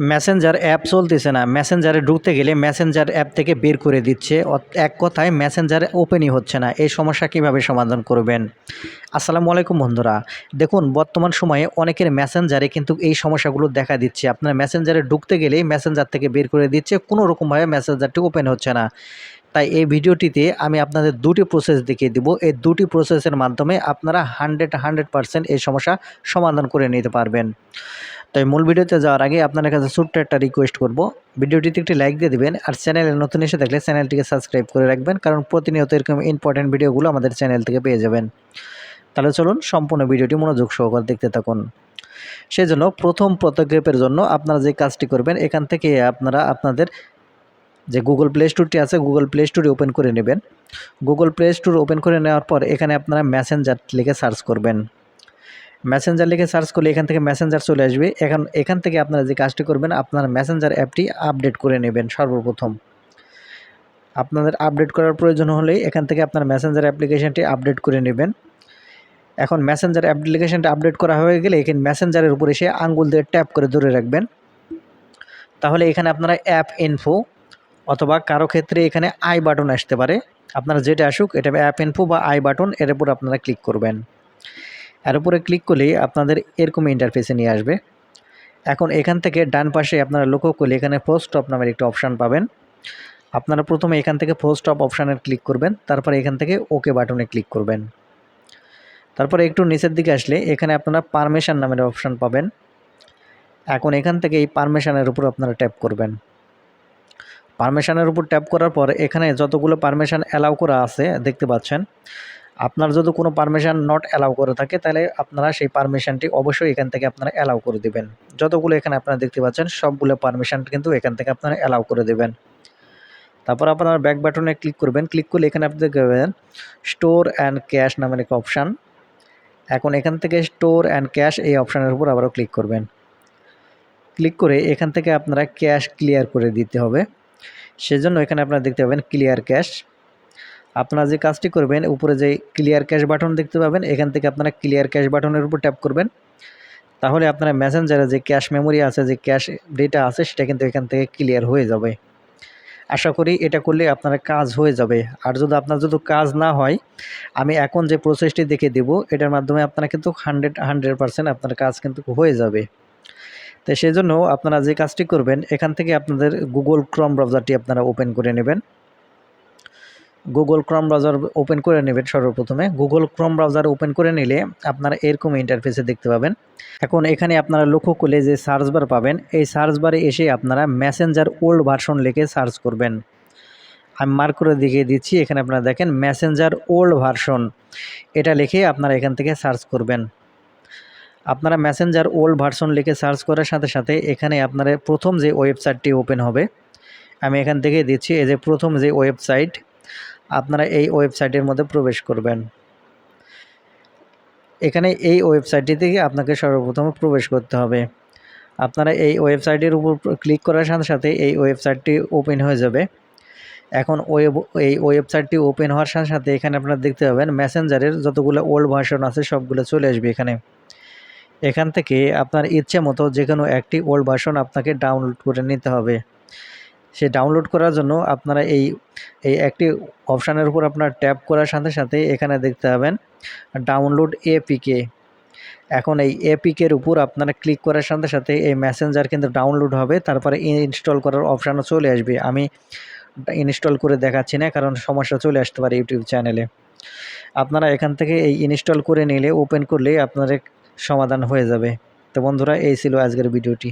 Messenger app চলতেছে না। মেসেঞ্জারে ঢুকতে গেলে মেসেঞ্জার অ্যাপ থেকে বের করে দিচ্ছে। এক কথায় মেসেঞ্জার ওপেনই হচ্ছে না। এই সমস্যা কীভাবে সমাধান করবেন? আসসালামু আলাইকুম বন্ধুরা। দেখুন, বর্তমান সময়ে অনেকের মেসেঞ্জারে কিন্তু এই সমস্যাগুলো দেখা দিচ্ছে। আপনার মেসেঞ্জারে ঢুকতে গেলেই মেসেঞ্জার থেকে বের করে দিচ্ছে। কোনো রকমভাবে মেসেঞ্জারটি ওপেন হচ্ছে না। তাই এই ভিডিওটিতে আমি আপনাদের দুটি প্রসেস দেখিয়ে দিব। এই দুটি প্রসেসের মাধ্যমে আপনারা হান্ড্রেড হান্ড্রেড পারসেন্ট এই সমস্যা সমাধান করে নিতে পারবেন। তাই মূল ভিডিওতে যাওয়ার আগে আপনার কাছে ছোট্ট একটা রিকোয়েস্ট করব। ভিডিওটিতে একটি লাইক দিয়ে দিবেন আর চ্যানেলে নতুন এসে থাকলে চ্যানেলটিকে সাবস্ক্রাইব করে রাখবেন কারণ প্রতিনিয়ত এরকম ইম্পর্টেন্ট ভিডিওগুলো আমাদের চ্যানেল থেকে পেয়ে যাবেন। তাহলে চলুন সম্পূর্ণ ভিডিওটি মনোযোগ সহকারে দেখতে থাকুন। সেই জন্য প্রথম পদক্ষেপের জন্য আপনারা যে কাজটি করবেন, এখান থেকে আপনারা আপনাদের যে গুগল প্লে স্টোরটি আছে গুগল প্লে স্টোরে ওপেন করে নেবেন। গুগল প্লে স্টোর ওপেন করে নেওয়ার পর এখানে আপনারা মেসেঞ্জার লিখে সার্চ করবেন। মেসেঞ্জার লিখে সার্চ করলে এখান থেকে মেসেঞ্জার চলে আসবে। এখন এখান থেকে আপনারা যে কাজটি করবেন, আপনার মেসেঞ্জার অ্যাপটি আপডেট করে নেবেন সর্বপ্রথম। আপনাদের আপডেট করার প্রয়োজন হলে এখান থেকে আপনার মেসেঞ্জার অ্যাপ্লিকেশনটি আপডেট করে নেবেন। এখন মেসেঞ্জার অ্যাপ্লিকেশনটা আপডেট করা হয়ে গেলে এখানে মেসেঞ্জারের উপর এসে আঙ্গুল দিয়ে ট্যাপ করে ধরে রাখবেন। তাহলে এখানে আপনারা অ্যাপ ইনফো অথবা কারও ক্ষেত্রে এখানে আই বাটন আসতে পারে। আপনারা যেটা আসুক, এটা অ্যাপ ইনফো বা আই বাটন এর উপর আপনারা ক্লিক করবেন। এর উপরে ক্লিক করলেই আপনাদের এরকম ইন্টারফেসে নিয়ে আসবে। এখন এখান থেকে ডান পাশে আপনারা লক্ষ্য করলে এখানে পোস্ট অফ নামের একটি অপশান পাবেন। আপনারা প্রথমে এখান থেকে পোস্ট অফ অপশানে ক্লিক করবেন, তারপরে এখান থেকে ওকে বাটনে ক্লিক করবেন। তারপরে একটু নিচের দিকে আসলে এখানে আপনারা পারমিশন নামের অপশান পাবেন। এখন এখান থেকে এই পারমিশনের উপর আপনারা ট্যাপ করবেন। পারমিশনের উপর ট্যাপ করার পর এখানে যতগুলো পারমিশন অ্যালাউ করা আছে, দেখতে পাচ্ছেন। আপনার যদি কোনো পারমিশন নট অ্যালাউ করে থাকে, তাহলে আপনারা সেই পারমিশনটি অবশ্যই এখান থেকে আপনারা অ্যালাউ করে দেবেন। যতগুলো এখানে আপনারা দেখতে পাচ্ছেন, সবগুলো পারমিশন কিন্তু এখান থেকে আপনারা অ্যালাউ করে দেবেন। তারপর আপনারা ব্যাক বাটনে ক্লিক করবেন। ক্লিক করলে এখানে আপনি দেখতে পাবেন স্টোর অ্যান্ড ক্যাশ নামের একটা অপশান এখন এখান থেকে স্টোর অ্যান্ড ক্যাশ এই অপশানের উপর আবারও ক্লিক করবেন। ক্লিক করে এখান থেকে আপনারা ক্যাশ ক্লিয়ার করে দিতে হবে। সেজন্য এখানে আপনারা দেখতে পাবেন ক্লিয়ার ক্যাশ আপনারা যে কাজটি করবেন, উপরে যে ক্লিয়ার ক্যাশ বাটন দেখতে পাবেন, এখান থেকে আপনারা ক্লিয়ার ক্যাশ বাটনের উপর ট্যাপ করবেন। তাহলে আপনারা মেসেঞ্জারে যে ক্যাশ মেমোরি আছে, যে ক্যাশ ডেটা আছে, সেটা কিন্তু এখান থেকে ক্লিয়ার হয়ে যাবে। আশা করি এটা করলে আপনার কাজ হয়ে যাবে। আর যদি আপনার যদি কাজ না হয়, আমি এখন যে প্রসেসটি দেখে দেব, এটার মাধ্যমে আপনারা কিন্তু হান্ড্রেড হান্ড্রেড পারসেন্ট আপনার কাজ কিন্তু হয়ে যাবে। তো সেই জন্য আপনারা যে কাজটি করবেন, এখান থেকে আপনাদের গুগল ক্রম ব্রাউজারটি আপনারা ওপেন করে নেবেন। গুগল ক্রম ব্রাউজার ওপেন করে নেবেন সর্বপ্রথমে। গুগল ক্রম ব্রাউজার ওপেন করে নিলে আপনারা এরকম ইন্টারফেসে দেখতে পাবেন। এখন এখানে আপনারা লক্ষ্য করলে যে সার্চ বার পাবেন, এই সার্চ বারে এসে আপনারা মেসেঞ্জার ওল্ড ভার্সন লিখে সার্চ করবেন। আমি মার্ক করে দেখিয়ে দিচ্ছি, এখানে আপনারা দেখেন মেসেঞ্জার ওল্ড ভার্সন এটা লিখে আপনারা এখান থেকে সার্চ করবেন। আপনারা মেসেঞ্জার ওল্ড ভার্সন লিখে সার্চ করার সাথে সাথে এখানে আপনারা প্রথম যে ওয়েবসাইটটি ওপেন হবে, আমি এখান থেকে দিচ্ছি, এই যে প্রথম যে ওয়েবসাইট আপনারা এই ওয়েবসাইটের মধ্যে প্রবেশ করবেন। এখানে এই ওয়েবসাইটটি থেকে আপনাকে সর্বপ্রথম প্রবেশ করতে হবে। আপনারা এই ওয়েবসাইটের উপর ক্লিক করার সাথে সাথে এই ওয়েবসাইটটি ওপেন হয়ে যাবে। এখন ওয়েব, এই ওয়েবসাইটটি ওপেন হওয়ার সাথে সাথে এখানে আপনারা দেখতে পাবেন মেসেঞ্জারের যতগুলো ওল্ড ভার্সন আছে সবগুলো চলে আসবে এখানে। এখান থেকে আপনার ইচ্ছে মতো যে কোনো একটি ওল্ড ভার্সন আপনাকে ডাউনলোড করে নিতে হবে। সে ডাউনলোড করার জন্য আপনারা এই এই একটি অপশানের উপর আপনার ট্যাপ করার সাথে সাথে এখানে দেখতে পাবেন ডাউনলোড এপিকে এখন এই এপিকের উপর আপনারা ক্লিক করার সাথে সাথে এই মেসেঞ্জার কিন্তু ডাউনলোড হবে, তারপরে ইনস্টল করার অপশানও চলে আসবে। আমি ইনস্টল করে দেখাচ্ছি না, কারণ সমস্যা চলে আসতে পারে ইউটিউব চ্যানেলে আপনারা এখান থেকে এই ইনস্টল করে নিলে ওপেন করলে আপনাদের সমাধান হয়ে যাবে। তো বন্ধুরা, এই ছিল আজকের ভিডিওটি।